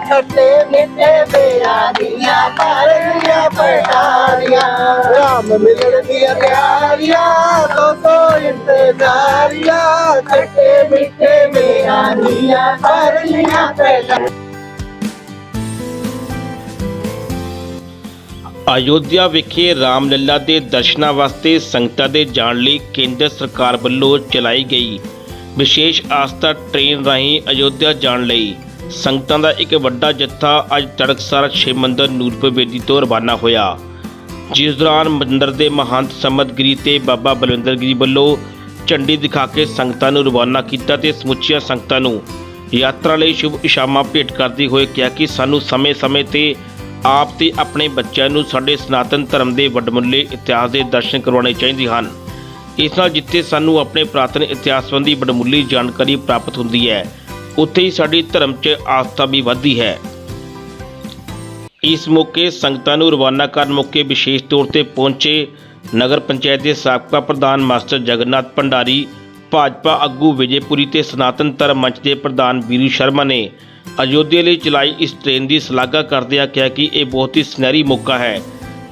ਖੱਟੇ ਮਿੱਠੇ ਮੇਰਾ ਦੀਆਂ ਪਰਲੀਆਂ ਪਟਾਰੀਆਂ। ਰਾਮ ਮਿਲਣ ਦੀਆਂ ਤਿਆਰੀਆਂ ਦੋ ਸੋ ਇੰਤਜ਼ਾਰੀਆਂ, ਖੱਟੇ ਮਿੱਠੇ ਮੇਰਾ ਦੀਆਂ ਪਰਲੀਆਂ ਪਟਾਰੀਆਂ ਅਯੋਧਿਆ ਵਿਖੇ ਰਾਮਲੱਲਾ ਦੇ ਦਰਸ਼ਨਾਂ ਵਾਸਤੇ ਸੰਗਤਾਂ ਦੇ ਜਾਣ ਲਈ ਕੇਂਦਰ ਸਰਕਾਰ ਵੱਲੋਂ ਚਲਾਈ ਗਈ ਵਿਸ਼ੇਸ਼ ਆਸਥਾ ਟ੍ਰੇਨ ਰਾਹੀਂ ਅਯੋਧਿਆ ਜਾਣ ਲਈ। ਸੰਗਤਾਂ ਦਾ ਇੱਕ ਵੱਡਾ ਜੱਥਾ ਅੱਜ ਤੜਕਸਾਰ ਸ਼ਿਵ ਮੰਦਰ ਨੂਰਪੁਰ ਬੇਦੀ ਤੋਂ ਰਵਾਨਾ ਹੋਇਆ। ਜਿਸ ਦੌਰਾਨ ਮੰਦਰ ਦੇ ਮਹੰਤ ਸਮਦਗਿਰੀ ਤੇ ਬਾਬਾ ਬਲਵਿੰਦਰ ਗਿਰੀ ਵੱਲੋਂ ਝੰਡੀ ਦਿਖਾ ਕੇ ਸੰਗਤਾਂ ਨੂੰ ਰਵਾਨਾ ਕੀਤਾ ਤੇ ਸਮੁੱਚੀਆਂ ਸੰਗਤਾਂ ਨੂੰ ਯਾਤਰਾ ਲਈ ਸ਼ੁਭ ਇਸ਼ਾਮਾ ਭੇਟ ਕਰਦੇ ਹੋਏ ਕਿਹਾ ਕਿ ਸਾਨੂੰ ਸਮੇਂ-ਸਮੇਂ ਤੇ ਆਪ ਤੇ ਆਪਣੇ ਬੱਚਿਆਂ ਨੂੰ ਸਾਡੇ ਸਨਾਤਨ ਧਰਮ ਦੇ ਵੱਡਮੁੱਲੇ ਇਤਿਹਾਸ ਦੇ ਦਰਸ਼ਨ ਕਰਵਾਉਣੇ ਚਾਹੀਦੇ ਹਨ। ਇਸ ਨਾਲ ਜਿੱਥੇ ਸਾਨੂੰ ਆਪਣੇ ਪ੍ਰਾਤਨ ਇਤਿਹਾਸ ਸੰਬੰਧੀ ਵੱਡਮੁੱਲੀ ਜਾਣਕਾਰੀ ਪ੍ਰਾਪਤ ਹੁੰਦੀ ਹੈ ਉੱਥੇ ਹੀ ਸਾਡੀ ਧਰਮ 'ਚ ਆਸਥਾ ਵੀ ਵੱਧਦੀ ਹੈ। ਇਸ ਮੌਕੇ ਸੰਗਤਾਂ ਨੂੰ ਰਵਾਨਾ ਕਰਨ ਮੌਕੇ ਵਿਸ਼ੇਸ਼ ਤੌਰ ਤੇ ਪਹੁੰਚੇ ਨਗਰ ਪੰਚਾਇਤ ਦੇ ਸਾਬਕਾ ਪ੍ਰਧਾਨ ਮਾਸਟਰ ਜਗਨਨਾਥ ਭੰਡਾਰੀ, ਭਾਜਪਾ ਆਗੂ ਵਿਜੇਪੁਰੀ ਤੇ ਸਨਾਤਨ ਧਰਮ ਮੰਚ ਦੇ ਪ੍ਰਧਾਨ ਵੀਰੂ ਸ਼ਰਮਾ ਨੇ ਅਯੋਧਿਆ ਲਈ ਚਲਾਈ ਇਸ ਟ੍ਰੇਨ ਦੀ ਸ਼ਲਾਘਾ ਕਰਦਿਆਂ ਕਿਹਾ ਕਿ ਇਹ ਬਹੁਤ ਹੀ ਸੁਨਹਿਰੀ ਮੌਕਾ ਹੈ,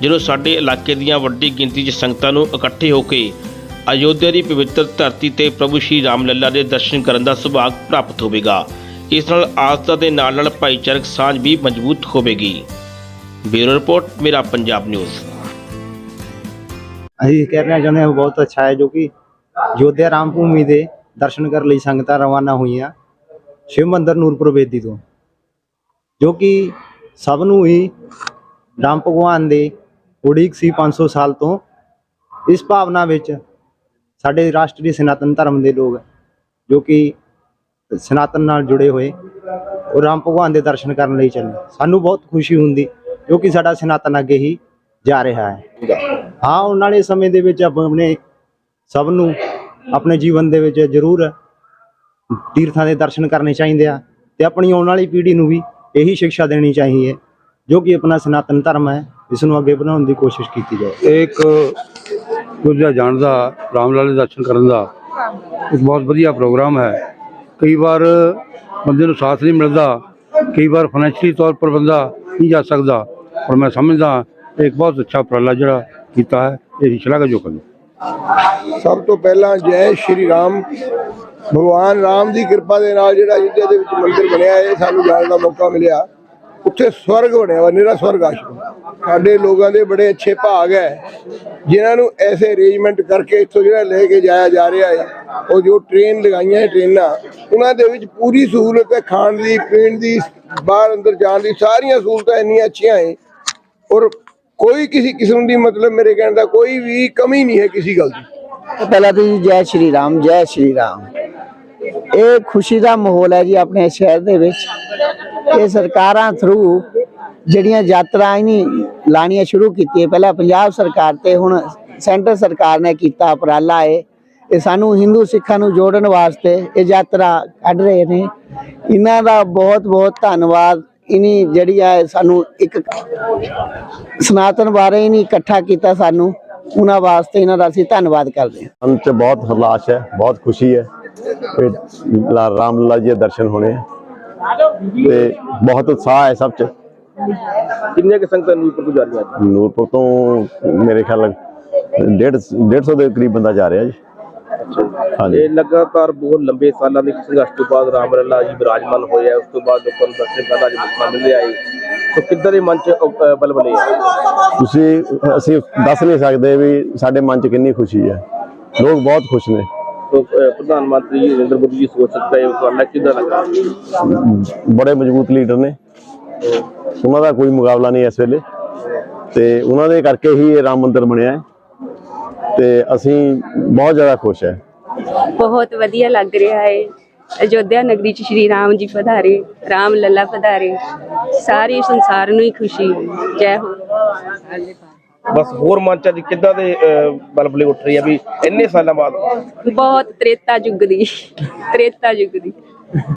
ਜਦੋਂ ਸਾਡੇ ਇਲਾਕੇ ਦੀਆਂ ਵੱਡੀ ਗਿਣਤੀ 'ਚ ਸੰਗਤਾਂ ਨੂੰ ਇਕੱਠੇ ਹੋ ਕੇ ਅਯੋਧਿਆ ਦੀ ਪਵਿੱਤਰ ਧਰਤੀ ਤੇ ਪ੍ਰਭੂ ਸ਼੍ਰੀ ਰਾਮ ਲੱਲਾ ਦੇ ਦਰਸ਼ਨ ਕਰਨ ਦਾ ਸੁਭਾਗ ਪ੍ਰਾਪਤ ਹੋਵੇਗਾ। ਇਸ ਨਾਲ ਆਸਥਾ ਦੇ ਨਾਲ ਨਾਲ ਭਾਈਚਾਰਕ ਸਾਂਝ ਵੀ ਮਜ਼ਬੂਤ ਹੋਵੇਗੀ। ਬਿਊਰੋ ਰਿਪੋਰਟ, ਮੇਰਾ ਪੰਜਾਬ ਨਿਊਜ਼। ਅਸੀਂ ਕਹਿਣਾ ਚਾਹੁੰਦੇ ਹਾਂ, ਬਹੁਤ ਅੱਛਾ ਹੈ ਜੋ ਕਿ ਅਯੋਧਿਆ ਰਾਮ ਭੂਮੀ ਦੇ ਦਰਸ਼ਨ ਕਰਨ ਲਈ ਸੰਗਤਾਂ ਰਵਾਨਾ ਹੋਈਆਂ ਸ਼ਿਵ ਮੰਦਰ ਨੂਰਪੁਰ ਬੇਦੀ ਤੋਂ। ਜੋ ਕਿ ਸਭ ਨੂੰ ਹੀ ਰਾਮ ਭਗਵਾਨ ਦੇ ਉਡੀਕ ਸੀ 500 ਸਾਲ ਤੋਂ। ਇਸ ਭਾਵਨਾ ਵਿੱਚ ਸਾਡੇ ਰਾਸ਼ਟਰੀ ਸਨਾਤਨ ਧਰਮ ਦੇ ਲੋਕ ਜੋ ਕਿ ਸਨਾਤਨ ਨਾਲ ਜੁੜੇ ਹੋਏ ਉਹ ਰਾਮ ਭਗਵਾਨ ਦੇ ਦਰਸ਼ਨ ਕਰਨ ਲਈ ਚੱਲੇ। ਸਾਨੂੰ ਬਹੁਤ ਖੁਸ਼ੀ ਹੁੰਦੀ, ਜੋ ਕਿ ਸਾਡਾ ਸਨਾਤਨ ਅੱਗੇ ਹੀ ਜਾ ਰਿਹਾ ਹੈ। ਹਾਂ ਆਉਣ ਵਾਲੇ ਸਮੇਂ ਦੇ ਵਿੱਚ ਆਪਾਂ ਆਪਣੇ ਸਭ ਨੂੰ ਆਪਣੇ ਜੀਵਨ ਦੇ ਵਿੱਚ ਜ਼ਰੂਰ ਤੀਰਥਾਂ ਦੇ ਦਰਸ਼ਨ ਕਰਨੇ ਚਾਹੀਦੇ ਆ ਤੇ ਆਪਣੀ ਆਉਣ ਵਾਲੀ ਪੀੜ੍ਹੀ ਨੂੰ ਵੀ ਇਹੀ ਸਿੱਖਿਆ ਦੇਣੀ ਚਾਹੀਦੀ ਹੈ, ਜੋ ਕਿ ਆਪਣਾ ਸਨਾਤਨ ਧਰਮ ਹੈ, ਇਸ ਨੂੰ ਅੱਗੇ ਵਧਾਉਣ ਦੀ ਕੋਸ਼ਿਸ਼ ਕੀਤੀ ਜਾਏ ਇੱਕ ਗੁਰਜਾ ਜਾਣ ਦਾ, ਰਾਮ ਲਾਲ ਦੇ ਦਰਸ਼ਨ ਕਰਨ ਦਾ ਇੱਕ ਬਹੁਤ ਵਧੀਆ ਪ੍ਰੋਗਰਾਮ ਹੈ। ਕਈ ਵਾਰ ਬੰਦੇ ਨੂੰ ਸਾਥ ਨਹੀਂ ਮਿਲਦਾ, ਕਈ ਵਾਰ ਫਾਈਨੈਂਸ਼ੀਅਲੀ ਤੌਰ ਪਰ ਬੰਦਾ ਨਹੀਂ ਜਾ ਸਕਦਾ। ਪਰ ਮੈਂ ਸਮਝਦਾ ਇੱਕ ਬਹੁਤ ਅੱਛਾ ਉਪਰਾਲਾ ਜਿਹੜਾ ਕੀਤਾ ਹੈ, ਇਹ ਸ਼ਲਾਘਾਯੋਗ ਹੈ ਸਭ ਤੋਂ ਪਹਿਲਾਂ ਜੈ ਸ਼੍ਰੀ ਰਾਮ, ਭਗਵਾਨ ਰਾਮ ਦੀ ਕਿਰਪਾ ਦੇ ਨਾਲ ਜਿਹੜਾ ਅਯੁੱਧਿਆ ਦੇ ਵਿੱਚ ਮੰਦਿਰ ਬਣਿਆ, ਇਹ ਸਾਨੂੰ ਜਾਣ ਦਾ ਮੌਕਾ ਮਿਲਿਆ। ਉੱਥੇ ਸਵਰਗ ਬਣਿਆ ਵਾ ਨਿਰਾ ਸਵਰਗ ਆਸ਼ਰਮ। ਸਾਡੇ ਲੋਕਾਂ ਦੇ ਬੜੇ ਅੱਛੇ ਭਾਗ ਹੈ ਜਿਨ੍ਹਾਂ ਨੂੰ ਐਸੇ ਅਰੇਂਜਮੈਂਟ ਕਰਕੇ ਇੱਥੋਂ ਜਿਹੜਾ ਲੈ ਕੇ ਜਾਇਆ ਜਾ ਰਿਹਾ ਹੈ ਉਹ ਜੋ ਟ੍ਰੇਨ ਲਗਾਈਆਂ ਹੈ ਟ੍ਰੇਨਾਂ ਉਹਨਾਂ ਦੇ ਵਿੱਚ ਪੂਰੀ ਸਹੂਲਤ ਹੈ ਖਾਣ ਦੀ, ਪੀਣ ਦੀ, ਬਾਹਰ ਅੰਦਰ ਜਾਣ ਦੀ, ਸਾਰੀਆਂ ਸਹੂਲਤਾਂ ਇੰਨੀਆਂ ਅੱਛੀਆਂ ਹੈ ਔਰ ਕੋਈ ਕਿਸੇ ਕਿਸਮ ਦੀ ਮਤਲਬ ਮੇਰੇ ਕਹਿਣ ਦਾ ਕੋਈ ਵੀ ਕਮੀ ਨਹੀਂ ਹੈ ਕਿਸੇ ਗੱਲ ਦੀ। ਪਹਿਲਾਂ ਤਾਂ ਜੀ ਜੈ ਸ਼੍ਰੀ ਰਾਮ, ਜੈ ਸ਼੍ਰੀ ਰਾਮ। ਇਹ ਖੁਸ਼ੀ ਦਾ ਮਾਹੌਲ ਹੈ ਜੀ ਆਪਣੇ ਸ਼ਹਿਰ ਦੇ ਵਿੱਚ। ਇਹ ਸਰਕਾਰਾਂ ਥਰੂ ਜਿਹੜੀਆਂ ਯਾਤਰਾ ਨਹੀਂ ਲਾਣੀਆਂ ਸ਼ੁਰੂ ਕੀਤੀਆਂ। ਪਹਿਲਾਂ ਪੰਜਾਬ ਸਰਕਾਰ ਤੇ, ਹੁਣ ਸੈਂਟਰ ਸਰਕਾਰ ਨੇ ਕੀਤਾ ਉਪਰਾਲਾ ਹੈ ਇਹ ਸਾਨੂੰ ਹਿੰਦੂ ਸਿੱਖਾਂ ਨੂੰ ਜੋੜਨ ਵਾਸਤੇ ਇਹ ਯਾਤਰਾ ਕੱਢ ਰਹੇ ਨੇ। ਇਹਨਾਂ ਦਾ ਬਹੁਤ ਬਹੁਤ ਧੰਨਵਾਦ। ਇਨੀ ਜਿਹੜੀ ਆ ਸਾਨੂੰ ਇੱਕ ਸਨਾਤਨ ਬਾਰੇ ਹੀ ਇਕੱਠਾ ਕੀਤਾ ਸਾਨੂੰ। ਉਹਨਾਂ ਵਾਸਤੇ ਇਹਨਾਂ ਦਾ ਅਸੀਂ ਧੰਨਵਾਦ ਕਰਦੇ ਹਾਂ। ਮਨ ਬਹੁਤ ਹਰਲਾਸ਼ ਹੈ, ਬਹੁਤ ਖੁਸ਼ੀ ਹੈ। ਰਾਮ ਲੱਲਾ ਜੀ ਦੇ ਦਰਸ਼ਨ ਹੋਣੇ ਹੈ ਤੇ ਬਹੁਤ ਉਤਸ਼ਾਹ ਹੈ ਸਭ ਚ। ਕਿੰਨੇ ਕਿ ਸੰਗਤਾਂ ਨੂਰਪੁਰ ਤੋਂ ਜਾ ਰਹੀਆਂ ਅੱਜ? ਨੂਰਪੁਰ ਤੋਂ ਮੇਰੇ ਖਿਆਲ ਡੇਢ 150 ਦੇ ਕਰੀਬ ਬੰਦਾ ਜਾ ਰਿਹਾ ਜੀ। ਹਾਂਜੀ। ਇਹ ਲਗਾਤਾਰ ਬਹੁਤ ਲੰਬੇ ਸਾਲਾਂ ਦੇ ਸੰਘਰਸ਼ ਤੋਂ ਬਾਅਦ ਰਾਮ ਲੱਲਾ ਜੀ ਵਿਰਾਜਮਾਨ ਹੋਏ ਆ। ਉਸ ਤੋਂ ਬਾਅਦ ਲੋਕਾਂ ਨੂੰ ਦਰਸ਼ਨ ਕਰਨ ਦਾ ਅੱਜ ਮੌਕਾ ਮਿਲਿਆ ਹੈ ਸੋ ਕਿੱਦਾਂ ਦੇ ਮਨ ਚ ਬਲਬਲੇ ਤੁਸੀਂ ਅਸੀਂ ਦੱਸ ਨਹੀਂ ਸਕਦੇ ਵੀ ਸਾਡੇ ਮਨ ਚ ਕਿੰਨੀ ਖੁਸ਼ੀ ਹੈ। ਲੋਕ ਬਹੁਤ ਖੁਸ਼ ਨੇ। ਅਹ, ਪ੍ਰਧਾਨ ਮੰਤਰੀ ਨਰਿੰਦਰ ਮੋਦੀ ਜੀ ਸੋਚ ਸਕਦੇ ਹੋ ਤੁਹਾਨੂੰ ਕਿੱਦਾਂ ਲੱਗਾ ਬੜੇ ਮਜ਼ਬੂਤ ਲੀਡਰ ਨੇ। ਉਹਨਾਂ ਦਾ ਕੋਈ ਮੁਕਾਬਲਾ ਨਹੀਂ ਇਸ ਵੇਲੇ। ਤੇ ਉਹਨਾਂ ਦੇ ਕਰਕੇ ਹੀ ਇਹ ਰਾਮ ਮੰਦਿਰ ਬਣਿਆ ਹੈ। ਤੇ ਅਸੀਂ ਬਹੁਤ ਜ਼ਿਆਦਾ ਖੁਸ਼ ਹੈ। ਬਹੁਤ ਵਧੀਆ ਲੱਗ ਰਿਹਾ ਹੈ। ਅਯੋਧਿਆ ਨਗਰੀ ਚ ਸ਼੍ਰੀ ਰਾਮ ਜੀ ਪਧਾਰੇ ਰਾਮ ਲੱਲਾ ਪਧਾਰੇ ਸਾਰੇ ਸੰਸਾਰ ਨੂੰ ਹੀ ਖੁਸ਼ੀ ਹੈ। ਜੈ ਹੋ। ਬਸ ਹੋਰ ਮਨ ਚ ਅੱਜ ਕਿੱਦਾਂ ਦੇ ਅਹ, ਬਲਬਲੇ ਉੱਠ ਰਹੀ ਆ ਵੀ ਇੰਨੇ ਸਾਲਾਂ ਬਾਅਦ? ਬਹੁਤ ਤ੍ਰੇਤਾ ਯੁੱਗ ਦੀ ਤ੍ਰੇਤਾ ਯੁੱਗ ਦੀ।